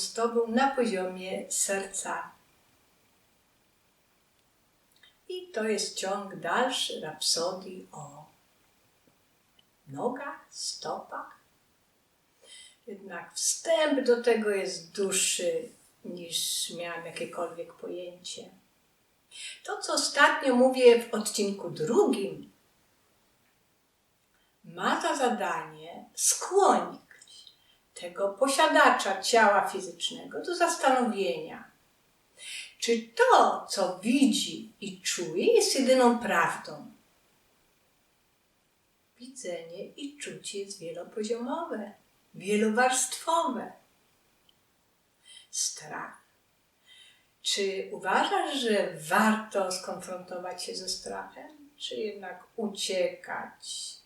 z Tobą na poziomie serca. I to jest ciąg dalszy rapsodii o nogach, stopach. Jednak wstęp do tego jest dłuższy niż miałam jakiekolwiek pojęcie. To, co ostatnio mówię w odcinku drugim, ma za zadanie skłonić tego posiadacza ciała fizycznego do zastanowienia, czy to, co widzi i czuje, jest jedyną prawdą. Widzenie i czucie jest wielopoziomowe, wielowarstwowe. Strach. Czy uważasz, że warto skonfrontować się ze strachem, czy jednak uciekać,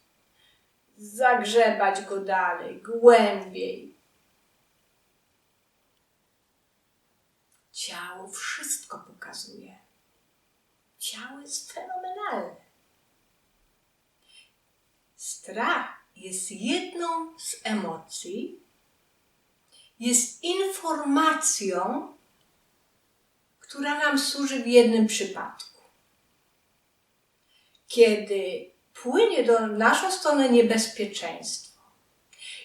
zagrzebać go dalej, głębiej. Ciało wszystko pokazuje. Ciało jest fenomenalne. Strach jest jedną z emocji, jest informacją, która nam służy w jednym przypadku. Kiedy płynie do naszą stronę niebezpieczeństwo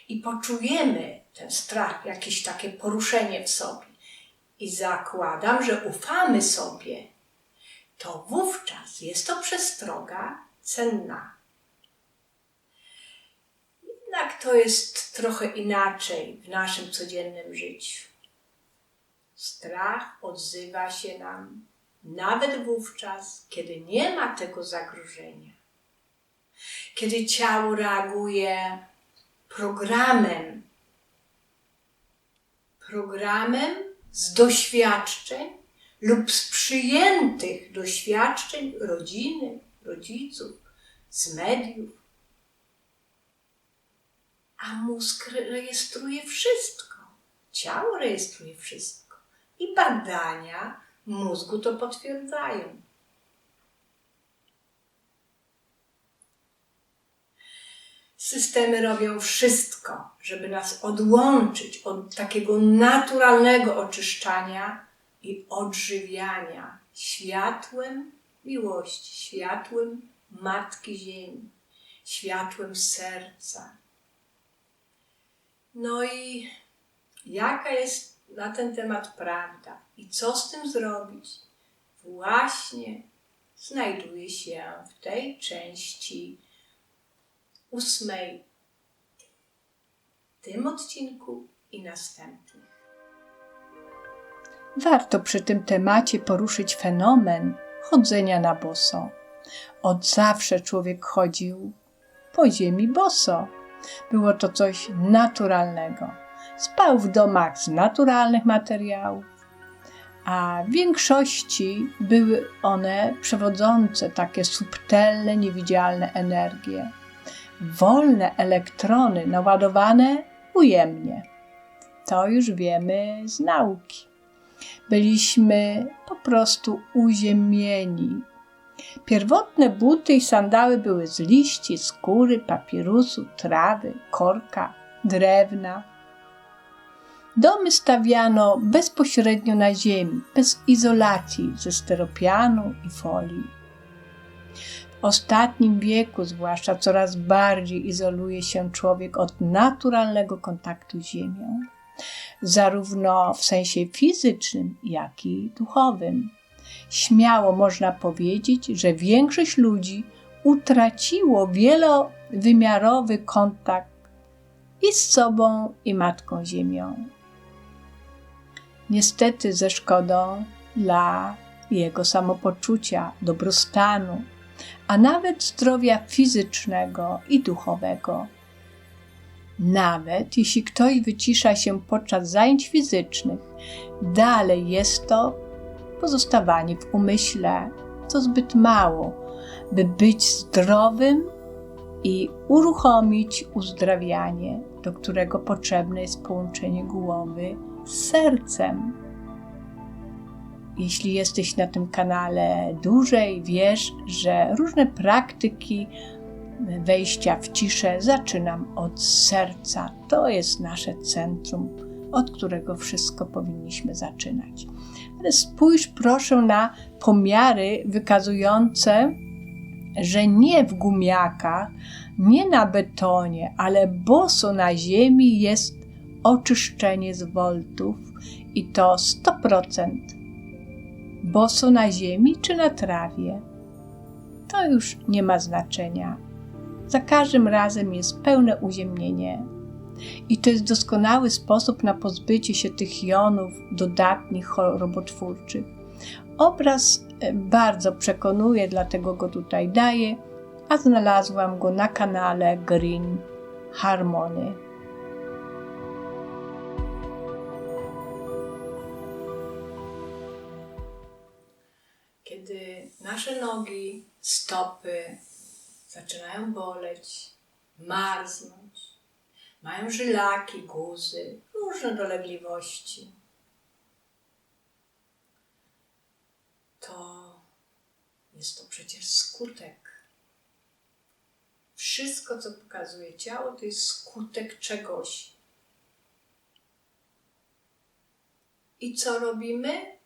i poczujemy ten strach, jakieś takie poruszenie w sobie i zakładam, że ufamy sobie, to wówczas jest to przestroga cenna. Jednak to jest trochę inaczej w naszym codziennym życiu. Strach odzywa się nam nawet wówczas, kiedy nie ma tego zagrożenia kiedy ciało reaguje programem, programem z doświadczeń lub z przyjętych doświadczeń rodziny, rodziców, z mediów. A mózg rejestruje wszystko, ciało rejestruje wszystko i badania mózgu to potwierdzają. Systemy robią wszystko, żeby nas odłączyć od takiego naturalnego oczyszczania i odżywiania światłem miłości, światłem Matki Ziemi, światłem serca. No i jaka jest na ten temat prawda i co z tym zrobić? Właśnie znajduje się w tej części ósmej, tym odcinku i następnych. Warto przy tym temacie poruszyć fenomen chodzenia na boso. Od zawsze człowiek chodził po ziemi boso. Było to coś naturalnego. Spał w domach z naturalnych materiałów, a w większości były one przewodzące takie subtelne, niewidzialne energie wolne elektrony naładowane ujemnie. To już wiemy z nauki. Byliśmy po prostu uziemieni. Pierwotne buty i sandały były z liści, skóry, papirusu, trawy, korka, drewna. Domy stawiano bezpośrednio na ziemi, bez izolacji ze steropianu i folii ostatnim wieku, zwłaszcza, coraz bardziej izoluje się człowiek od naturalnego kontaktu z Ziemią, zarówno w sensie fizycznym, jak i duchowym. Śmiało można powiedzieć, że większość ludzi utraciło wielowymiarowy kontakt i z sobą, i Matką Ziemią. Niestety ze szkodą dla jego samopoczucia, dobrostanu, a nawet zdrowia fizycznego i duchowego. Nawet jeśli ktoś wycisza się podczas zajęć fizycznych, dalej jest to pozostawanie w umyśle, co zbyt mało, by być zdrowym i uruchomić uzdrawianie, do którego potrzebne jest połączenie głowy z sercem. Jeśli jesteś na tym kanale dłużej, wiesz, że różne praktyki wejścia w ciszę zaczynam od serca. To jest nasze centrum od którego wszystko powinniśmy zaczynać. Ale spójrz proszę na pomiary wykazujące, że nie w gumiakach, nie na betonie, ale boso na ziemi jest oczyszczenie z woltów i to 100%. Boso na ziemi czy na trawie? To już nie ma znaczenia. Za każdym razem jest pełne uziemnienie. I to jest doskonały sposób na pozbycie się tych jonów dodatnich chorobotwórczych. Obraz e, bardzo przekonuje, dlatego go tutaj daję, a znalazłam go na kanale Green Harmony. Nasze nogi, stopy zaczynają boleć, marznąć, mają żylaki, guzy, różne dolegliwości, to jest to przecież skutek. Wszystko, co pokazuje ciało, to jest skutek czegoś. I co robimy?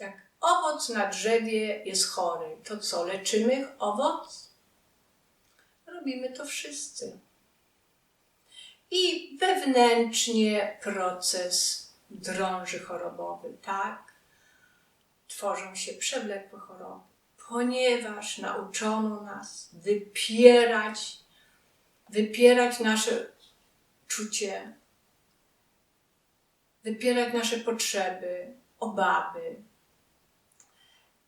Jak owoc na drzewie jest chory, to co? Leczymy owoc? Robimy to wszyscy. I wewnętrznie proces drąży chorobowy, tak? Tworzą się przewlekłe choroby, ponieważ nauczono nas wypierać, wypierać nasze czucie, wypierać nasze potrzeby, obawy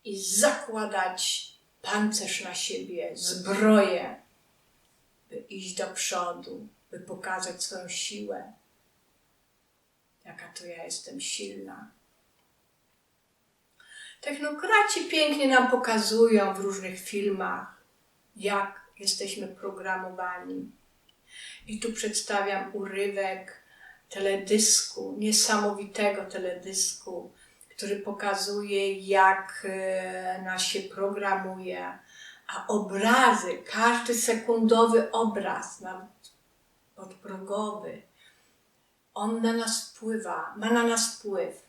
i zakładać pancerz na siebie, zbroję, by iść do przodu, by pokazać swoją siłę. Jaka to ja jestem silna. Technokraci pięknie nam pokazują w różnych filmach, jak jesteśmy programowani. I tu przedstawiam urywek teledysku, niesamowitego teledysku, który pokazuje, jak e, nas się programuje. A obrazy, każdy sekundowy obraz, nawet podprogowy, on na nas wpływa, ma na nas wpływ.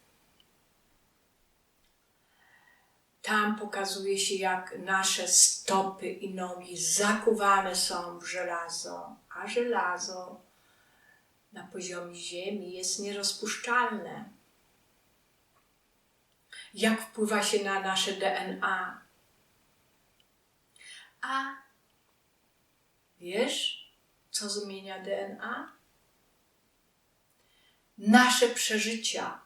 Tam pokazuje się, jak nasze stopy i nogi zakuwane są w żelazo, a żelazo na poziomie Ziemi jest nierozpuszczalne. Jak wpływa się na nasze DNA? A wiesz, co zmienia DNA? Nasze przeżycia.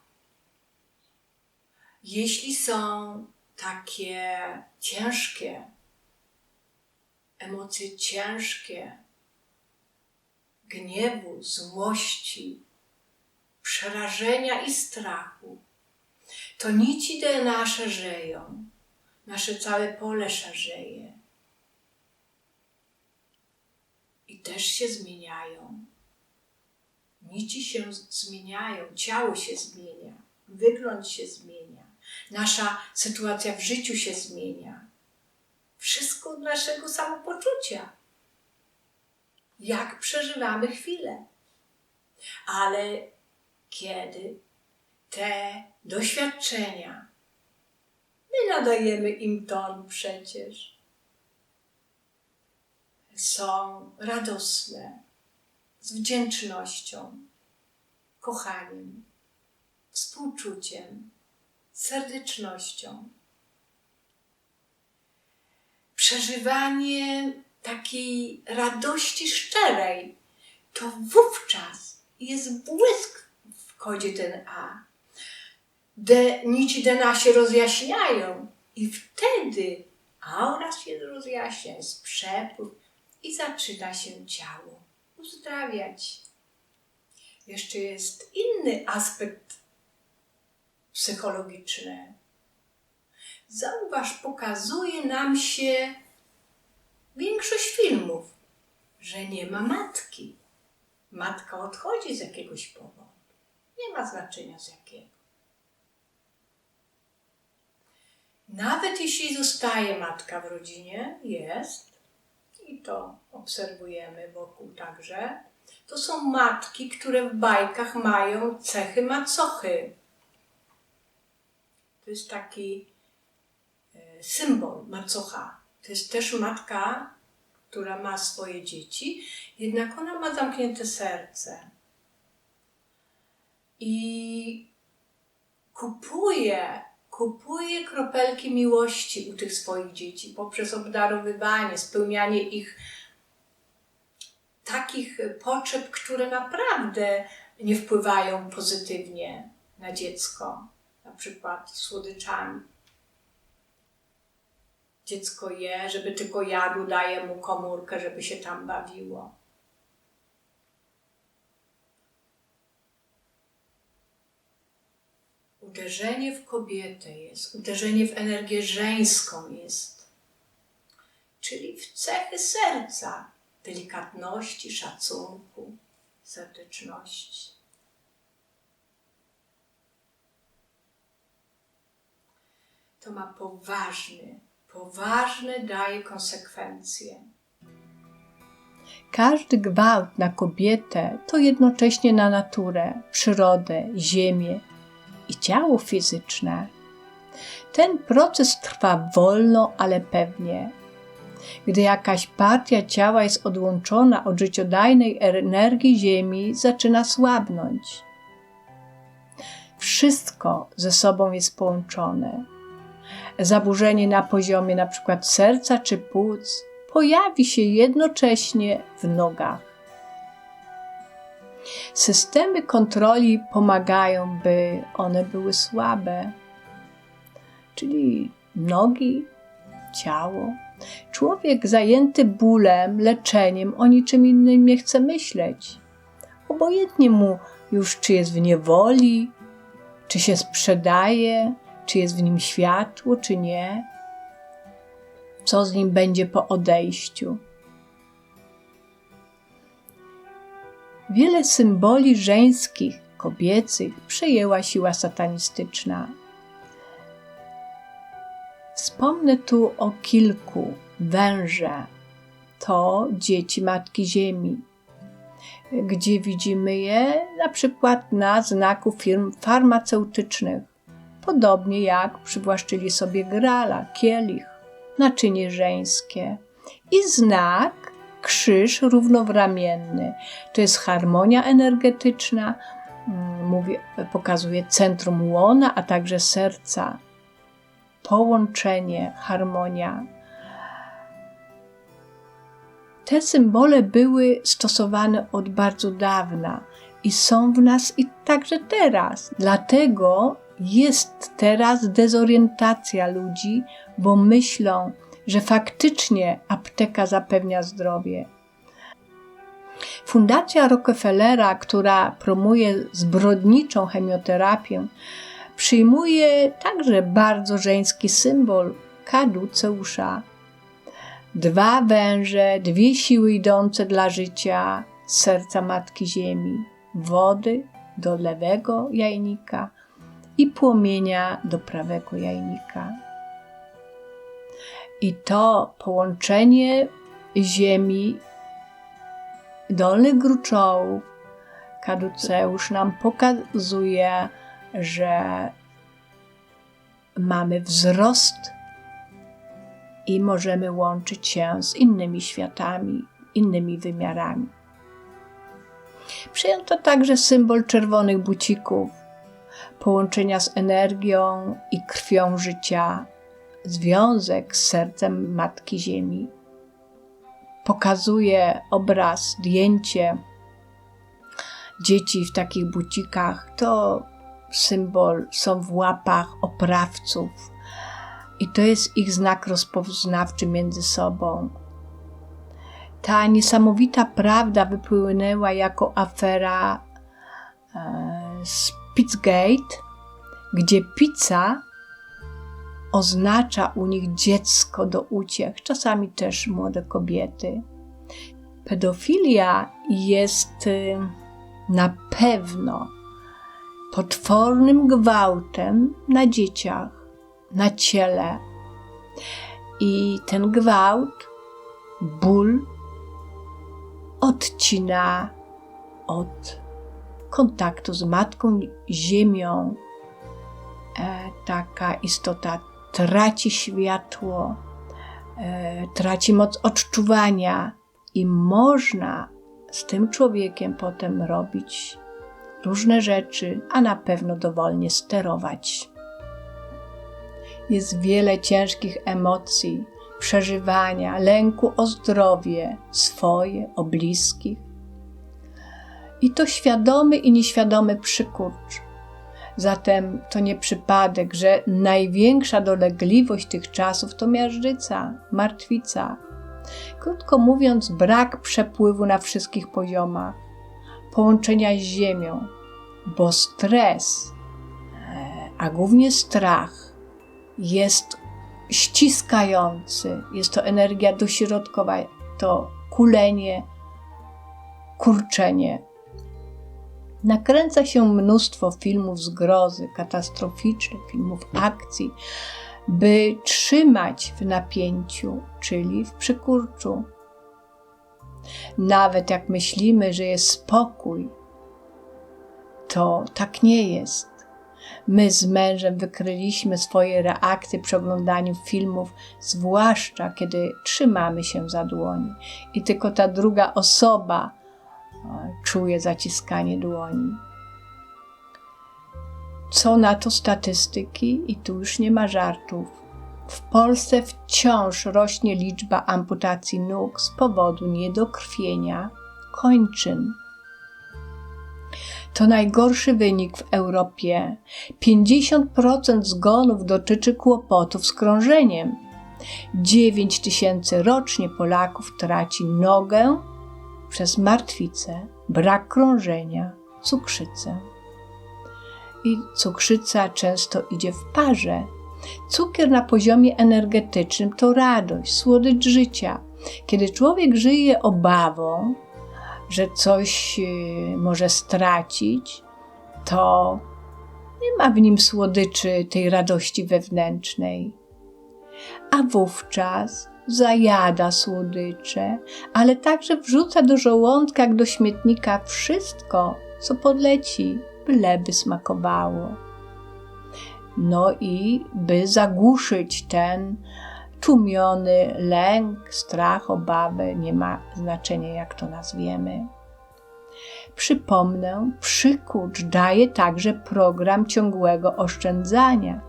Jeśli są takie ciężkie, emocje ciężkie, gniewu, złości, przerażenia i strachu, to nici DNA szarzeją, nasze całe pole szarzeje i też się zmieniają. Nici się zmieniają, ciało się zmienia, wygląd się zmienia, nasza sytuacja w życiu się zmienia. Wszystko od naszego samopoczucia. Jak przeżywamy chwilę. Ale kiedy te doświadczenia, my nadajemy im ton przecież, są radosne, z wdzięcznością, kochaniem, współczuciem, serdecznością. Przeżywanie takiej radości szczerej, to wówczas jest błysk w kodzie DNA. De, nici DNA się rozjaśniają i wtedy aura się rozjaśnia, jest przepływ i zaczyna się ciało uzdrawiać. Jeszcze jest inny aspekt psychologiczny. Zauważ, pokazuje nam się większość filmów, że nie ma matki. Matka odchodzi z jakiegoś powodu. Nie ma znaczenia z jakiego. Nawet jeśli zostaje matka w rodzinie, jest, i to obserwujemy wokół także, To są matki, które w bajkach mają cechy macochy. To jest taki e, symbol macocha. To jest też matka, która ma swoje dzieci, jednak ona ma zamknięte serce. I kupuje, kupuje kropelki miłości u tych swoich dzieci poprzez obdarowywanie, spełnianie ich takich potrzeb, które naprawdę nie wpływają pozytywnie na dziecko, na przykład słodyczami. Dziecko je, żeby tylko jadł, daje mu komórkę, żeby się tam bawiło. Uderzenie w kobietę jest, uderzenie w energię żeńską jest, czyli w cechy serca, delikatności, szacunku, serdeczności. To ma poważny, poważne daje konsekwencje. Każdy gwałt na kobietę to jednocześnie na naturę, przyrodę, ziemię i ciało fizyczne. Ten proces trwa wolno, ale pewnie. Gdy jakaś partia ciała jest odłączona od życiodajnej energii Ziemi, zaczyna słabnąć. Wszystko ze sobą jest połączone. Zaburzenie na poziomie np. serca czy płuc pojawi się jednocześnie w nogach. Systemy kontroli pomagają, by one były słabe, czyli nogi, ciało. Człowiek zajęty bólem, leczeniem, o niczym innym nie chce myśleć. Obojętnie mu już, czy jest w niewoli, czy się sprzedaje, czy jest w nim światło, czy nie, co z nim będzie po odejściu. Wiele symboli żeńskich, kobiecych przejęła siła satanistyczna. Wspomnę tu o kilku. Węże to dzieci Matki Ziemi, gdzie widzimy je na przykład na znaku firm farmaceutycznych, podobnie jak przywłaszczyli sobie grala, kielich, naczynie żeńskie i znak krzyż równowramienny. To jest harmonia energetyczna, mówi, pokazuje centrum łona, a także serca. Połączenie, harmonia. Te symbole były stosowane od bardzo dawna i są w nas i także teraz. Dlatego jest teraz dezorientacja ludzi, bo myślą, że faktycznie apteka zapewnia zdrowie. Fundacja Rockefellera, która promuje zbrodniczą chemioterapię, przyjmuje także bardzo żeński symbol kaduceusza. Dwa węże, dwie siły idące dla życia serca Matki Ziemi, wody do lewego jajnika i płomienia do prawego jajnika. I to połączenie Ziemi, dolnych gruczołów, kaduceusz nam pokazuje, że mamy wzrost i możemy łączyć się z innymi światami, innymi wymiarami. Przyjęto także symbol czerwonych bucików, połączenia z energią i krwią życia, związek z sercem Matki Ziemi. Pokazuje obraz, zdjęcie dzieci w takich bucikach. To symbol są w łapach oprawców i to jest ich znak rozpoznawczy między sobą. Ta niesamowita prawda wypłynęła jako afera e, Spitzgate, gdzie pizza oznacza u nich dziecko do uciech, czasami też młode kobiety. Pedofilia jest y, na pewno potwornym gwałtem na dzieciach, na ciele. I ten gwałt, ból odcina od kontaktu z Matką Ziemią e, taka istota traci światło, e, traci moc odczuwania i można z tym człowiekiem potem robić różne rzeczy, a na pewno dowolnie sterować. Jest wiele ciężkich emocji, przeżywania, lęku o zdrowie swoje, o bliskich. I to świadomy i nieświadomy przykurcz. Zatem to nie przypadek, że największa dolegliwość tych czasów to miażdżyca, martwica. Krótko mówiąc, brak przepływu na wszystkich poziomach, połączenia z Ziemią, bo stres, e, a głównie strach, jest ściskający, jest to energia dośrodkowa, to kulenie, kurczenie. Nakręca się mnóstwo filmów zgrozy, katastroficznych, filmów akcji, by trzymać w napięciu, czyli w przykurczu. Nawet jak myślimy, że jest spokój, to tak nie jest. My z mężem wykryliśmy swoje reakcje przy oglądaniu filmów, zwłaszcza kiedy trzymamy się za dłoni i tylko ta druga osoba czuje zaciskanie dłoni. Co na to statystyki? I tu już nie ma żartów. W Polsce wciąż rośnie liczba amputacji nóg z powodu niedokrwienia kończyn. To najgorszy wynik w Europie. 50% zgonów dotyczy kłopotów z krążeniem. 9 tysięcy rocznie Polaków traci nogę przez martwicę, brak krążenia, cukrzycę. I cukrzyca często idzie w parze. Cukier na poziomie energetycznym to radość, słodycz życia. Kiedy człowiek żyje obawą, że coś y, może stracić, to nie ma w nim słodyczy tej radości wewnętrznej. A wówczas zajada słodycze, ale także wrzuca do żołądka jak do śmietnika wszystko, co podleci, byleby smakowało. No i by zagłuszyć ten tłumiony lęk, strach, obawę, nie ma znaczenia jak to nazwiemy. Przypomnę, przykurcz daje także program ciągłego oszczędzania.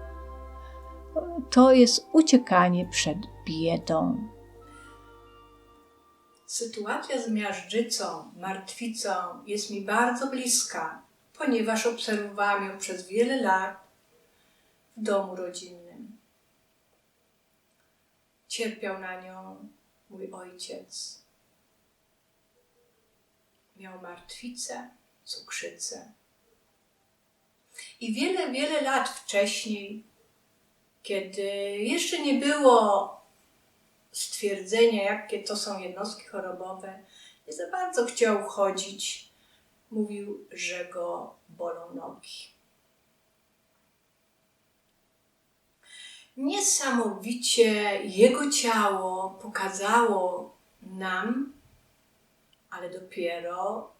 To jest uciekanie przed biedą. Sytuacja z miażdżycą, martwicą jest mi bardzo bliska, ponieważ obserwowałam ją przez wiele lat w domu rodzinnym. Cierpiał na nią mój ojciec. Miał martwicę, cukrzycę. I wiele, wiele lat wcześniej, kiedy jeszcze nie było stwierdzenia, jakie to są jednostki chorobowe, nie za bardzo chciał chodzić. Mówił, że go bolą nogi. Niesamowicie jego ciało pokazało nam, ale dopiero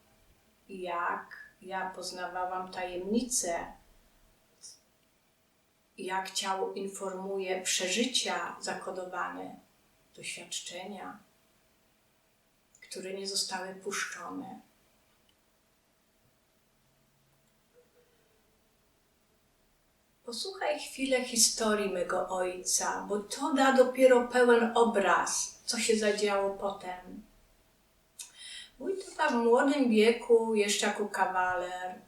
jak ja poznawałam tajemnicę, jak ciało informuje przeżycia zakodowane, doświadczenia, które nie zostały puszczone. Posłuchaj chwilę historii mego ojca, bo to da dopiero pełen obraz, co się zadziało potem. Mój tata w młodym wieku, jeszcze jako kawaler,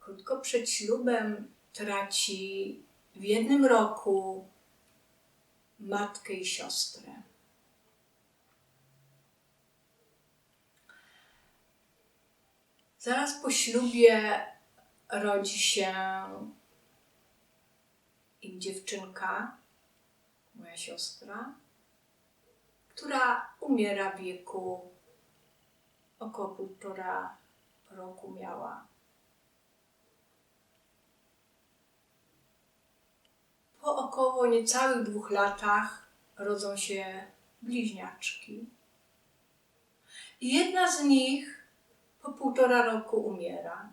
krótko przed ślubem traci w jednym roku matkę i siostrę. Zaraz po ślubie rodzi się im dziewczynka, moja siostra, która umiera w wieku około półtora roku miała. Po około niecałych dwóch latach rodzą się bliźniaczki. I jedna z nich po półtora roku umiera.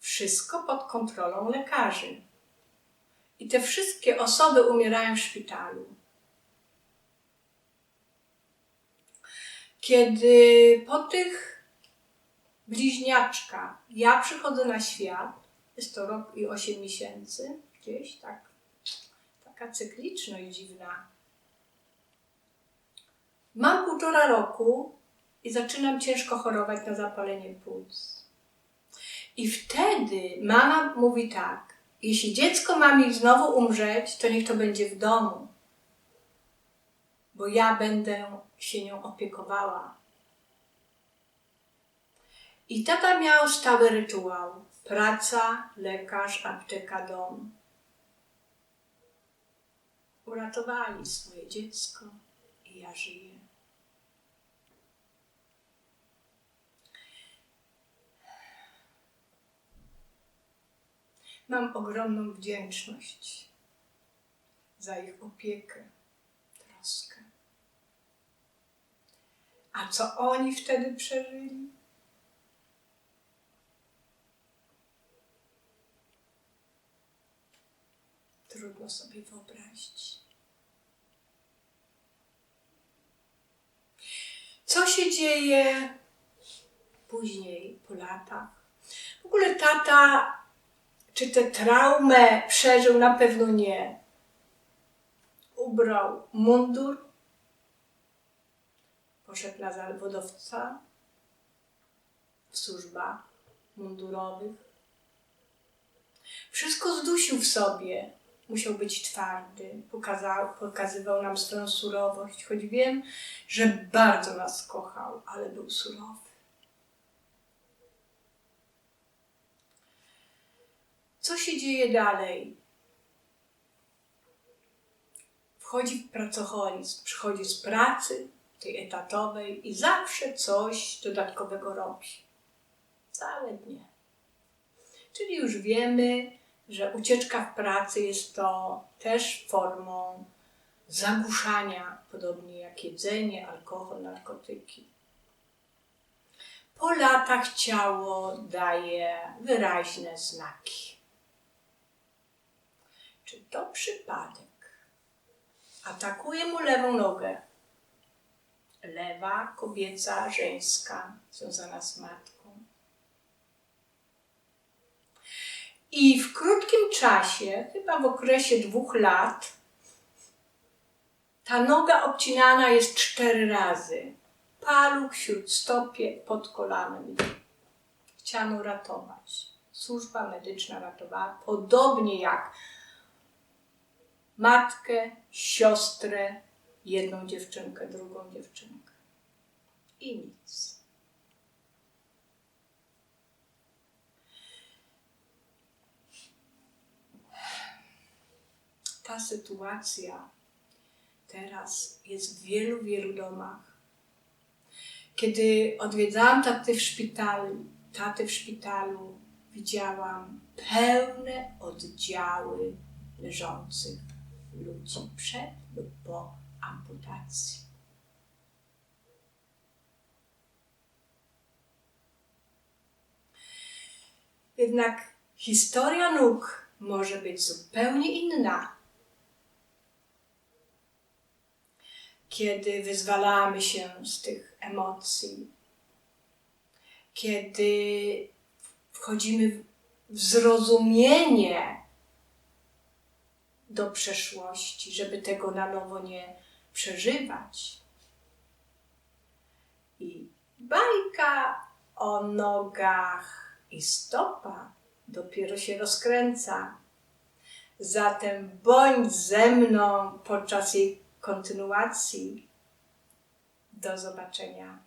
Wszystko pod kontrolą lekarzy. I te wszystkie osoby umierają w szpitalu. Kiedy po tych bliźniaczkach ja przychodzę na świat, jest to rok i 8 miesięcy, gdzieś tak, taka cykliczność dziwna. Mam półtora roku i zaczynam ciężko chorować na zapalenie płuc. I wtedy mama mówi tak, jeśli dziecko ma mi znowu umrzeć, to niech to będzie w domu, bo ja będę się nią opiekowała. I tata miał stały rytuał. Praca, lekarz, apteka, dom. Uratowali swoje dziecko i ja żyję. Mam ogromną wdzięczność za ich opiekę, troskę. A co oni wtedy przeżyli? Trudno sobie wyobrazić. Co się dzieje później, po latach? W ogóle tata, czy tę traumę przeżył? Na pewno nie. Ubrał mundur, poszedł na zawodowca w służbach mundurowych. Wszystko zdusił w sobie. Musiał być twardy, pokazał, pokazywał nam swoją surowość, choć wiem, że bardzo nas kochał, ale był surowy. Co się dzieje dalej? Wchodzi w pracoholizm, przychodzi z pracy, tej etatowej i zawsze coś dodatkowego robi. Całe dnie. Czyli już wiemy, że ucieczka w pracy jest to też formą zagłuszania, podobnie jak jedzenie, alkohol, narkotyki. Po latach ciało daje wyraźne znaki. Czy to przypadek? Atakuje mu lewą nogę. Lewa, kobieca, żeńska, związana z matką. I w krótkim czasie, chyba w okresie dwóch lat, ta noga obcinana jest cztery razy. Paluch, śródstopie, pod kolanem. Chciano ratować. Służba medyczna ratowała, podobnie jak matkę, siostrę, jedną dziewczynkę, drugą dziewczynkę. I nic. Ta sytuacja teraz jest w wielu, wielu domach. Kiedy odwiedzałam taty w szpitalu, taty w szpitalu, widziałam pełne oddziały leżących ludzi przed lub po amputacji. Jednak historia nóg może być zupełnie inna. Kiedy wyzwalamy się z tych emocji, kiedy wchodzimy w zrozumienie do przeszłości, żeby tego na nowo nie przeżywać. I bajka o nogach i stopach dopiero się rozkręca. Zatem bądź ze mną podczas jej kontynuacji. Do zobaczenia.